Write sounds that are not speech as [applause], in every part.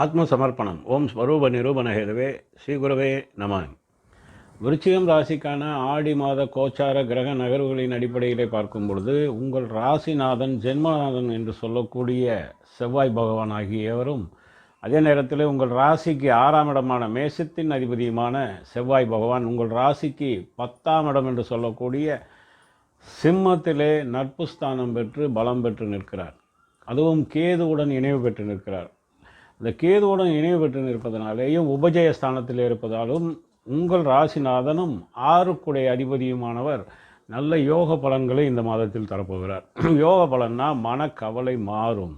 ஆத்ம சமர்ப்பணம் ஓம் ஸ்வரூப நிரூபண ஹேதுவே ஸ்ரீகுருவே நம. விருச்சிகம் ராசிக்கான ஆடி மாத கோச்சார கிரக நகர்வுகளின் அடிப்படையிலே பார்க்கும் பொழுது உங்கள் ராசிநாதன் ஜென்மநாதன் என்று சொல்லக்கூடிய செவ்வாய் பகவான் ஆகியவரும் அதே நேரத்தில் உங்கள் ராசிக்கு ஆறாம் இடமான மேசத்தின் அதிபதியுமான செவ்வாய் பகவான் உங்கள் ராசிக்கு பத்தாம் இடம் என்று சொல்லக்கூடிய சிம்மத்திலே நட்பு ஸ்தானம் பெற்று பலம் பெற்று நிற்கிறார். அதுவும் கேதுவுடன் இணைவு பெற்று நிற்கிறார். இந்த கேதுவுடன் இணைவு பெற்று நிற்பதனாலேயும் உபஜய ஸ்தானத்தில் இருப்பதாலும் உங்கள் ராசிநாதனும் ஆறுக்குடைய அதிபதியுமானவர் நல்ல யோக பலன்களை இந்த மாதத்தில் தரப்போகிறார். [clears throat] யோக பலன்னா மனக்கவலை மாறும்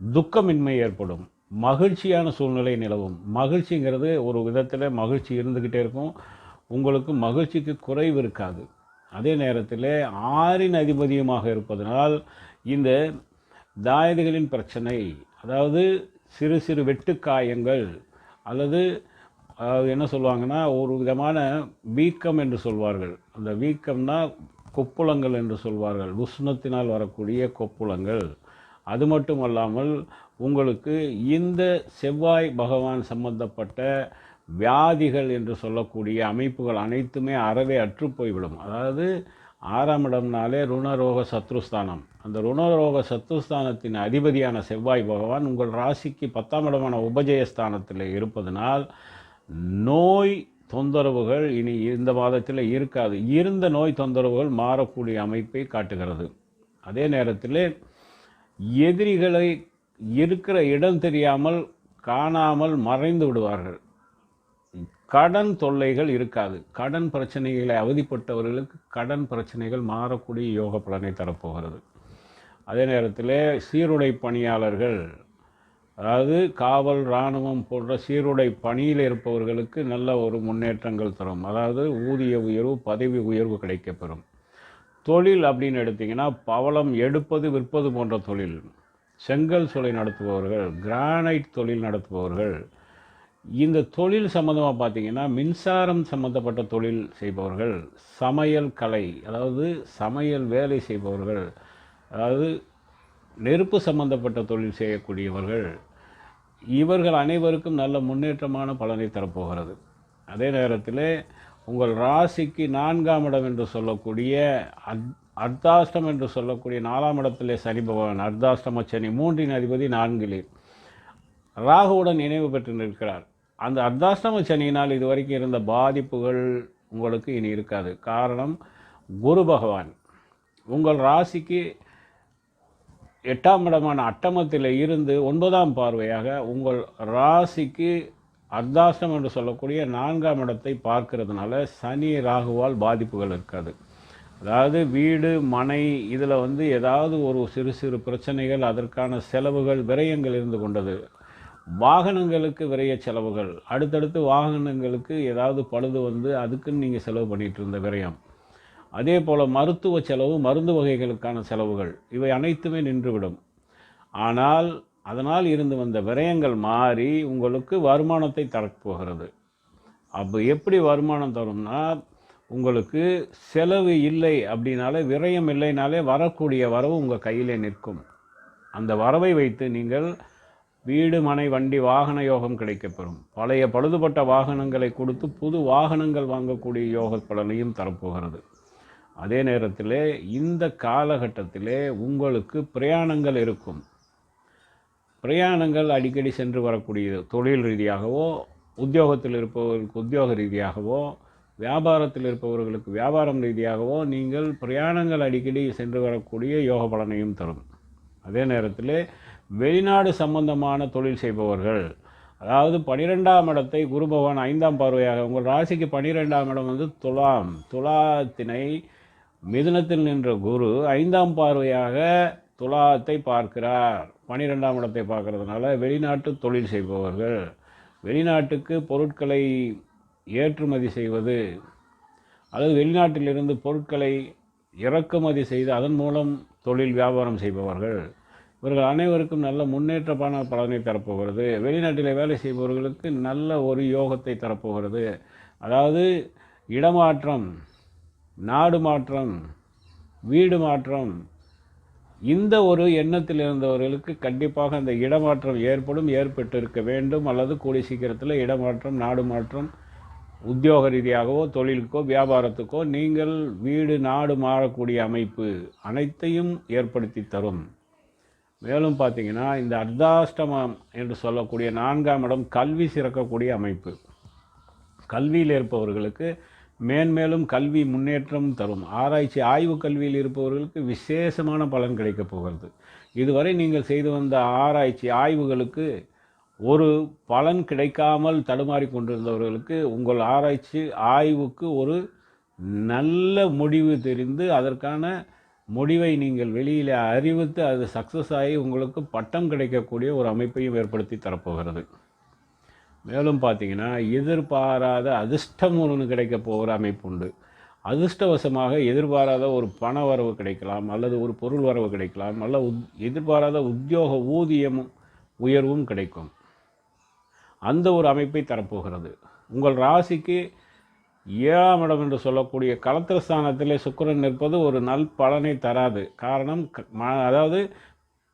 துக்கமின்மை ஏற்படும் மகிழ்ச்சியான சூழ்நிலை நிலவும். மகிழ்ச்சிங்கிறது ஒரு விதத்தில் மகிழ்ச்சி இருந்துக்கிட்டே இருக்கும். உங்களுக்கு மகிழ்ச்சிக்கு குறைவு இருக்காது. அதே நேரத்தில் ஆறின் அதிபதியுமாக இருப்பதனால் இந்த தாயதிகளின் பிரச்சனை அதாவது சிறு சிறு வெட்டுக்காயங்கள் அல்லது என்ன சொல்லுவாங்கன்னா ஒரு விதமான வீக்கம் என்று சொல்வார்கள். அந்த வீக்கம்னா கொப்புளங்கள் என்று சொல்வார்கள். உஷ்ணத்தினால் வரக்கூடிய கொப்புளங்கள். அது மட்டும் அல்லாமல் உங்களுக்கு இந்த செவ்வாய் பகவான் சம்பந்தப்பட்ட வியாதிகள் என்று சொல்லக்கூடிய அமைப்புகள் அனைத்துமே அறவே அற்று போய்விடும். அதாவது ஆறாம் இடம்னாலே ருணரோக சத்ருஸ்தானம். அந்த ருணரோக சத்ருஸ்தானத்தின் அதிபதியான செவ்வாய் பகவான் உங்கள் ராசிக்கு பத்தாம் இடமான உபஜயஸ்தானத்தில் இருப்பதனால் நோய் தொந்தரவுகள் இனி இந்த மாதத்தில் இருக்காது. இருந்த நோய் தொந்தரவுகள் மாறக்கூடிய அமைப்பை காட்டுகிறது. அதே நேரத்தில் எதிரிகளை இருக்கிற இடம் தெரியாமல் காணாமல் மறைந்து விடுவார்கள். கடன் தொல்லைகள் இருக்காது. கடன் பிரச்சனைகளை அவதிப்பட்டவர்களுக்கு கடன் பிரச்சனைகள் மாறக்கூடிய யோக பலனை தரப்போகிறது. அதே நேரத்தில் சீருடை பணியாளர்கள் அதாவது காவல் இராணுவம் போன்ற சீருடை பணியில் இருப்பவர்களுக்கு நல்ல ஒரு முன்னேற்றங்கள் தரும். அதாவது ஊதிய உயர்வு பதவி உயர்வு கிடைக்கப்பெறும். தொழில் அப்படின்னு எடுத்திங்கன்னா பவளம் எடுப்பது விற்பது போன்ற தொழில். செங்கல் சூளை நடத்துபவர்கள் கிரானைட் தொழில் நடத்துபவர்கள் இந்த தொழில் சம்மந்தமாக பார்த்தீங்கன்னா மின்சாரம் சம்மந்தப்பட்ட தொழில் செய்பவர்கள் சமையல் கலை அதாவது சமையல் வேலை செய்பவர்கள் அதாவது நெருப்பு சம்பந்தப்பட்ட தொழில் செய்யக்கூடியவர்கள் இவர்கள் அனைவருக்கும் நல்ல முன்னேற்றமான பலனை தரப்போகிறது. அதே நேரத்தில் உங்கள் ராசிக்கு நான்காம் இடம் என்று சொல்லக்கூடிய அத் அர்த்தாஷ்டம் என்று சொல்லக்கூடிய நாலாம் இடத்திலே சனி பகவான் அர்த்தாஷ்டம சனி மூன்றின் அதிபதி நான்கிலே. ராகுவுடன் நினைவு பெற்று நிற்கிறார். அந்த அர்த்தாஷ்டம சனியினால் இதுவரைக்கும் இருந்த பாதிப்புகள் உங்களுக்கு இனி இருக்காது. காரணம் குரு பகவான். உங்கள் ராசிக்கு எட்டாம் இடமான அட்டமத்தில் இருந்து ஒன்பதாம் பார்வையாக உங்கள் ராசிக்கு அர்த்தாஷ்டம் என்று சொல்லக்கூடிய நான்காம் இடத்தை பார்க்கறதுனால சனி ராகுவால் பாதிப்புகள் இருக்காது. அதாவது வீடு மனை இதில் வந்து ஏதாவது ஒரு சிறு சிறு பிரச்சனைகள் அதற்கான செலவுகள் விரயங்கள் இருந்து கொண்டது. வாகனங்களுக்கு விரைய செலவுகள். அடுத்தடுத்து வாகனங்களுக்கு ஏதாவது பழுது வந்து அதுக்குன்னு நீங்கள் செலவு பண்ணிகிட்டு இருந்த விரயம். அதே போல் மருத்துவ செலவு மருந்து வகைகளுக்கான செலவுகள் இவை அனைத்துமே நின்றுவிடும். ஆனால் அதனால் இருந்து வந்த விரயங்கள் மாறி உங்களுக்கு வருமானத்தை தரப்போகிறது அப்போ எப்படி வருமானம் தரும்னா உங்களுக்கு செலவு இல்லை அப்படின்னாலே விரயம் இல்லைனாலே வரக்கூடிய வரவு உங்கள் கையிலே நிற்கும். அந்த வரவை வைத்து நீங்கள் வீடு மனை வண்டி வாகன யோகம் கிடைக்கப்பெறும். பழைய பழுதுபட்ட வாகனங்களை கொடுத்து புது வாகனங்கள் வாங்கக்கூடிய யோக பலனையும் தரப்போகிறது. அதே நேரத்தில் இந்த காலகட்டத்திலே உங்களுக்கு பிரயாணங்கள் இருக்கும். பிரயாணங்கள் அடிக்கடி சென்று வரக்கூடியது. தொழில் ரீதியாகவோ உத்தியோகத்தில் இருப்பவர்களுக்கு உத்தியோக ரீதியாகவோ வியாபாரத்தில் இருப்பவர்களுக்கு வியாபாரம் ரீதியாகவோ நீங்கள் பிரயாணங்கள் அடிக்கடி சென்று வரக்கூடிய யோக பலனையும் தரும். அதே நேரத்தில் வெளிநாடு சம்பந்தமான தொழில் செய்பவர்கள் அதாவது பனிரெண்டாம் இடத்தை குரு பகவான் ஐந்தாம் பார்வையாக உங்கள் ராசிக்கு பனிரெண்டாம் இடம் வந்து துலாம் துலாத்தினை மிதுனத்தில் நின்ற குரு ஐந்தாம் பார்வையாக துலாத்தை பார்க்கிறார். பனிரெண்டாம் இடத்தை பார்க்கறதுனால வெளிநாட்டு தொழில் செய்பவர்கள் வெளிநாட்டுக்கு பொருட்களை ஏற்றுமதி செய்வது அல்லது வெளிநாட்டிலிருந்து பொருட்களை இறக்குமதி செய்து அதன் மூலம் தொழில் வியாபாரம் செய்பவர்கள் இவர்கள் அனைவருக்கும் நல்ல முன்னேற்றமான பலனை தரப்போகிறது. வெளிநாட்டில் வேலை செய்பவர்களுக்கு நல்ல ஒரு யோகத்தை தரப்போகிறது. அதாவது இடமாற்றம் நாடு மாற்றம் வீடு மாற்றம் இந்த ஒரு எண்ணத்தில் இருந்தவர்களுக்கு கண்டிப்பாக அந்த இடமாற்றம் ஏற்படும் ஏற்பட்டிருக்க வேண்டும். அல்லது கூடி சீக்கிரத்தில் இடமாற்றம் நாடு மாற்றம் உத்தியோக ரீதியாகவோ தொழிலுக்கோ வியாபாரத்துக்கோ நீங்கள் வீடு நாடு மாறக்கூடிய அமைப்பு அனைத்தையும் ஏற்படுத்தி தரும். மேலும் பார்த்தீங்கன்னா இந்த அர்த்தாஷ்டமம் என்று சொல்லக்கூடிய நான்காம் இடம் கல்வி சிறக்கக்கூடிய அமைப்பு. கல்வியில் இருப்பவர்களுக்கு மேன்மேலும் கல்வி முன்னேற்றம் தரும். ஆராய்ச்சி ஆய்வு கல்வியில் இருப்பவர்களுக்கு விசேஷமான பலன் கிடைக்கப் போகிறது. இதுவரை நீங்கள் செய்து வந்த ஆராய்ச்சி ஆய்வுகளுக்கு ஒரு பலன் கிடைக்காமல் தடுமாறி கொண்டிருந்தவர்களுக்கு உங்கள் ஆராய்ச்சி ஆய்வுக்கு ஒரு நல்ல முடிவு தெரிந்து அதற்கான முடிவை நீங்கள் வெளியில் அறிவித்து அது சக்ஸஸ் ஆகி உங்களுக்கு பட்டம் கிடைக்கக்கூடிய ஒரு அமைப்பையும் ஏற்படுத்தி தரப்போகிறது. மேலும் பார்த்தீங்கன்னா எதிர்பாராத அதிர்ஷ்டம் ஒன்று கிடைக்க போகிற அமைப்பு உண்டு. அதிர்ஷ்டவசமாக எதிர்பாராத ஒரு பண வரவு கிடைக்கலாம் அல்லது ஒரு பொருள் வரவு கிடைக்கலாம் அல்ல எதிர்பாராத உத்தியோக ஊதியமும் உயர்வும் கிடைக்கும். அந்த ஒரு அமைப்பை தரப்போகிறது. உங்கள் ராசிக்கு ஏழாம் இடம் என்று சொல்லக்கூடிய களத்திரஸ்தானத்தில் சுக்கிரன் நிற்பது ஒரு நல் பலனை தராது. காரணம் க- ம- அதாவது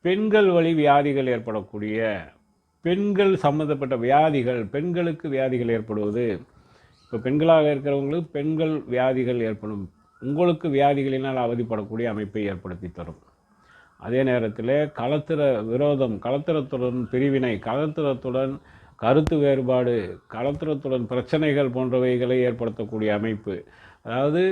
பெண்கள் வழி வியாதிகள் ஏற்படக்கூடிய பெண்கள் சம்மந்தப்பட்ட வியாதிகள் பெண்களுக்கு வியாதிகள் ஏற்படுவது. இப்போ பெண்களாக இருக்கிறவங்களுக்கு பெண்கள் வியாதிகள் ஏற்படும். உங்களுக்கு வியாதிகளினால் அவதிப்படக்கூடிய அமைப்பை ஏற்படுத்தி தரும். அதே நேரத்தில் களத்திர விரோதம் களத்திரத்துடன் பிரிவினை களத்திரத்துடன் கருத்து வேறுபாடு கலத்திரத்துடன் பிரச்சனைகள் போன்றவைகளை ஏற்படுத்தக்கூடிய அமைப்பு. அதாவது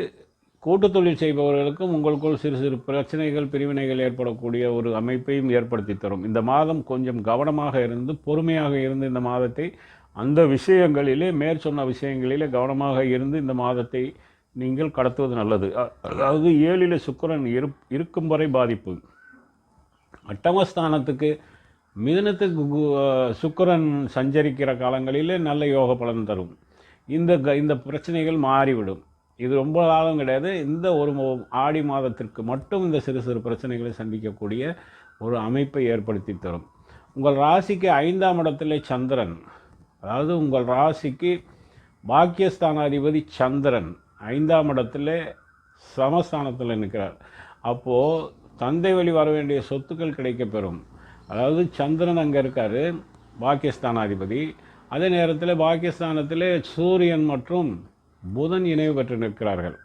கூட்டுத் தொழில் செய்பவர்களுக்கும் உங்களுக்குள் சிறு சிறு பிரச்சனைகள் பிரிவினைகள் ஏற்படக்கூடிய ஒரு அமைப்பையும் ஏற்படுத்தி தரும். இந்த மாதம் கொஞ்சம் கவனமாக இருந்து பொறுமையாக இருந்து இந்த மாதத்தை அந்த விஷயங்களிலே மேற்சொன்ன விஷயங்களிலே கவனமாக இருந்து இந்த மாதத்தை நீங்கள் கடத்துவது நல்லது. அதாவது ஏழில் சுக்கிரன் இரு இருக்கும் வரை பாதிப்பு. அட்டமஸ்தானத்துக்கு மிதனத்துக்கு கு- சஞ்சரிக்கிற காலங்களிலே நல்ல யோக பலன் தரும். இந்த க இந்த பிரச்சனைகள் மாறிவிடும். இது ரொம்ப காலம் கிடையாது. இந்த ஒரு ஆடி மாதத்திற்கு மட்டும் இந்த சிறு சிறு பிரச்சனைகளை சந்திக்கக்கூடிய ஒரு அமைப்பை ஏற்படுத்தி தரும். உங்கள் ராசிக்கு ஐந்தாம் இடத்துல சந்திரன் அதாவது உங்கள் ராசிக்கு பாக்கியஸ்தானாதிபதி சந்திரன் ஐந்தாம் இடத்துல சமஸ்தானத்தில் நிற்கிறார். அப்போது தந்தை வழி வர வேண்டிய சொத்துக்கள் கிடைக்கப்பெறும். அதாவது சந்திரன் அங்கே இருக்கார் பாக்கியஸ்தானாதிபதி. அதே நேரத்தில் பாகிஸ்தானத்தில் சூரியன் மற்றும் புதன் இணைவு பெற்று நிற்கிறார்கள்.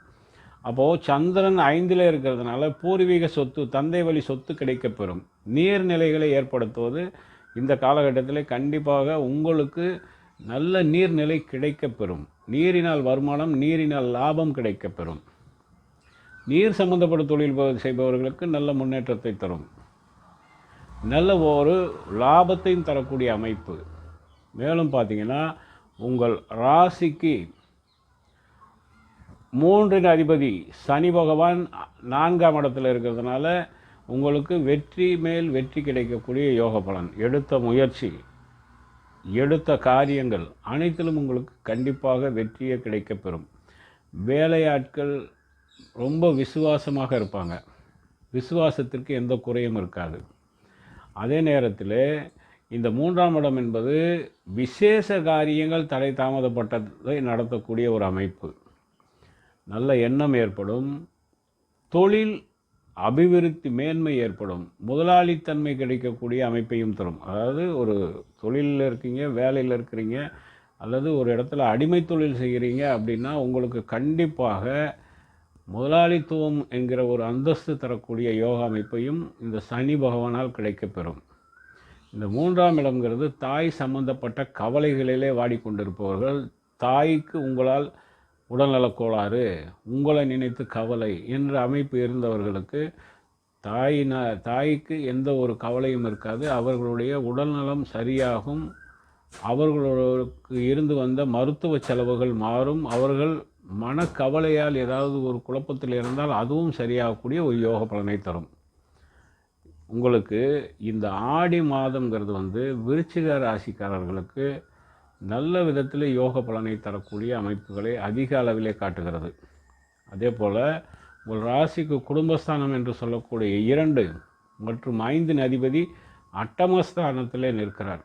அப்போது சந்திரன் ஐந்தில் இருக்கிறதுனால பூர்வீக சொத்து தந்தை வழி சொத்து கிடைக்கப் பெறும் நீர்நிலைகளை ஏற்படுத்துவது இந்த காலகட்டத்தில் கண்டிப்பாக உங்களுக்கு நல்ல நீர்நிலை கிடைக்கப் பெறும் நீரினால் வருமானம் நீரினால் லாபம் கிடைக்கப் பெறும் நீர் சம்பந்தப்பட்ட தொழில் செய்பவர்களுக்கு நல்ல முன்னேற்றத்தை தரும். நல்ல ஒரு லாபத்தையும் தரக்கூடிய அமைப்பு. மேலும் பார்த்தீங்கன்னா உங்கள் ராசிக்கு மூன்றின் அதிபதி சனி பகவான் நான்காம் இடத்துல இருக்கிறதுனால உங்களுக்கு வெற்றி மேல் வெற்றி கிடைக்கக்கூடிய யோக பலன். எடுத்த முயற்சி எடுத்த காரியங்கள் அனைத்திலும் உங்களுக்கு கண்டிப்பாக வெற்றியே கிடைக்கப்பெறும். வேலையாட்கள் ரொம்ப விசுவாசமாக இருப்பாங்க. விசுவாசத்திற்கு எந்த குறையும் இருக்காது. அதே நேரத்தில் இந்த மூன்றாம் இடம் என்பது விசேஷ காரியங்கள் தடை தாமதப்பட்டதை நடத்தக்கூடிய ஒரு அமைப்பு. நல்ல எண்ணம் ஏற்படும் தொழில் அபிவிருத்தி மேன்மை ஏற்படும் முதலாளித்தன்மை கிடைக்கக்கூடிய அமைப்பையும் தரும். அதாவது ஒரு தொழிலில் இருக்கீங்க வேலையில் இருக்கிறீங்க அல்லது ஒரு இடத்துல அடிமை தொழில் செய்கிறீங்க அப்படின்னா உங்களுக்கு கண்டிப்பாக முதலாளித்துவம் என்கிற ஒரு அந்தஸ்து தரக்கூடிய யோகா அமைப்பையும் இந்த சனி பகவானால் கிடைக்கப்பெறும். இந்த மூன்றாம் இடம்ங்கிறது தாய் சம்பந்தப்பட்ட கவலைகளிலே வாடிக்கொண்டிருப்பவர்கள் தாய்க்கு உங்களால் உடல்நலக் கோளாறு உங்களை நினைத்து கவலை என்ற அமைப்பு இருந்தவர்களுக்கு தாயின தாய்க்கு எந்த ஒரு கவலையும் இருக்காது. அவர்களுடைய உடல்நலம் சரியாகும். அவர்களுக்கு இருந்து வந்த மருத்துவ செலவுகள் மாறும். அவர்கள் மனக்கவலையால் ஏதாவது ஒரு குழப்பத்தில் இருந்தால் அதுவும் சரியாகக்கூடிய ஒரு யோக பலனை தரும். உங்களுக்கு இந்த ஆடி மாதங்கிறது வந்து விருச்சிக ராசிக்காரர்களுக்கு நல்ல விதத்தில் யோக பலனை தரக்கூடிய அமைப்புகளை அதிக அளவிலே காட்டுகிறது. அதே போல் உங்கள் ராசிக்கு குடும்பஸ்தானம் என்று சொல்லக்கூடிய இரண்டு மற்றும் ஐந்து அதிபதி அட்டமஸ்தானத்திலே நிற்கிறார்.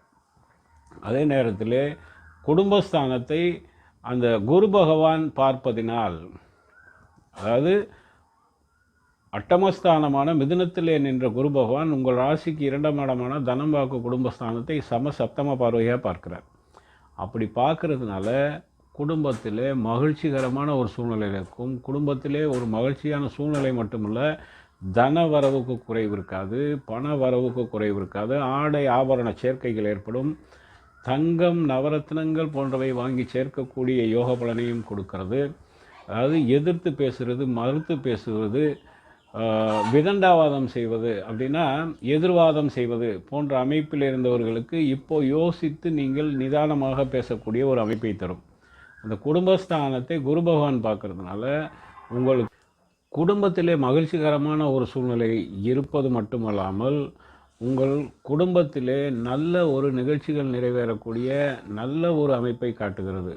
அதே நேரத்தில் குடும்பஸ்தானத்தை அந்த குரு பகவான் பார்ப்பதினால் அதாவது அட்டமஸ்தானமான மிதுனத்திலே நின்ற குரு பகவான் உங்கள் ராசிக்கு இரண்டாம் இடமான தனம் வாக்கு குடும்பஸ்தானத்தை சம சப்தம பார்வையாக பார்க்கிறார். அப்படி பார்க்கறதுனால குடும்பத்திலே மகிழ்ச்சிகரமான ஒரு சூழ்நிலை இருக்கும். குடும்பத்திலே ஒரு மகிழ்ச்சியான சூழ்நிலை மட்டுமல்ல தன வரவுக்கு குறைவு இருக்காது பண வரவுக்கு குறைவு இருக்காது ஆடை ஆபரண சேர்க்கைகள் ஏற்படும். தங்கம் நவரத்னங்கள் போன்றவை வாங்கி சேர்க்கக்கூடிய யோக பலனையும் கொடுக்கிறது. அதாவது எதிர்த்து பேசுகிறது மறுத்து பேசுவது விதண்டாவாதம் செய்வது அப்படின்னா எதிர்வாதம் செய்வது போன்ற அமைப்பில் இருந்தவர்களுக்கு இப்போ யோசித்து நீங்கள் நிதானமாக பேசக்கூடிய ஒரு அமைப்பை தரும். அந்த குடும்பஸ்தானத்தை குரு பகவான் பார்க்கறதுனால உங்களுக்கு குடும்பத்திலே மகிழ்ச்சிகரமான ஒரு சூழ்நிலை இருப்பது மட்டுமல்லாமல் உங்கள் குடும்பத்திலே நல்ல ஒரு நிகழ்ச்சிகள் நிறைவேறக்கூடிய நல்ல ஒரு அமைப்பை காட்டுகிறது.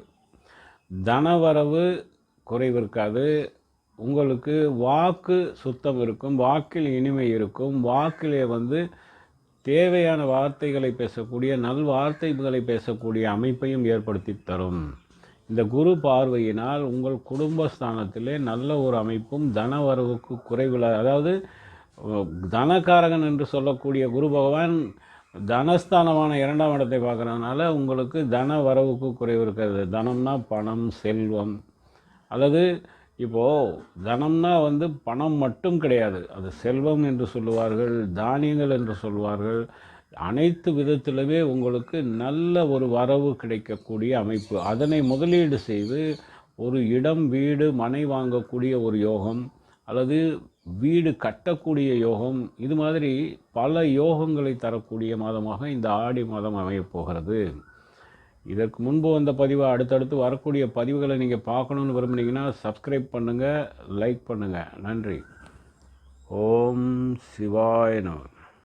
தனவரவு குறைவு இருக்காது உங்களுக்கு வாக்கு சுத்தம் இருக்கும் வாக்கில் இனிமை இருக்கும். வாக்கிலே வந்து தேவையான வார்த்தைகளை பேசக்கூடிய நல் வார்த்தைகளை பேசக்கூடிய அமைப்பையும் ஏற்படுத்தி தரும். இந்த குரு பார்வையினால் உங்கள் குடும்பஸ்தானத்திலே நல்ல ஒரு அமைப்பும் தனவரவுக்கு குறைவில் அதாவது தனக்காரகன் என்று சொல்லக்கூடிய குரு பகவான் தனஸ்தானமான இரண்டாம் இடத்தை பார்க்குறதுனால உங்களுக்கு தன வரவுக்கு குறைவு இருக்கிறது தனம்னா பணம் செல்வம். அல்லது இப்போது தனம்னா வந்து பணம் மட்டும் கிடையாது. அது செல்வம் என்று சொல்லுவார்கள் தானியங்கள் என்று சொல்வார்கள் அனைத்து விதத்திலுமே உங்களுக்கு நல்ல ஒரு வரவு கிடைக்கக்கூடிய அமைப்பு. அதனை முதலீடு செய்து ஒரு இடம் வீடு மனை வாங்கக்கூடிய ஒரு யோகம் அல்லது வீடு கட்டக்கூடிய யோகம் இது மாதிரி பல யோகங்களை தரக்கூடிய மாதமாக இந்த ஆடி மாதம் அமையப் போகிறது. இதற்கு முன்பு வந்த பதிவை அடுத்தடுத்து வரக்கூடிய பதிவுகளை நீங்கள் பார்க்கணுன்னு விரும்புனீங்கன்னா சப்ஸ்கிரைப் பண்ணுங்கள் லைக் பண்ணுங்கள் நன்றி. ஓம் சிவாய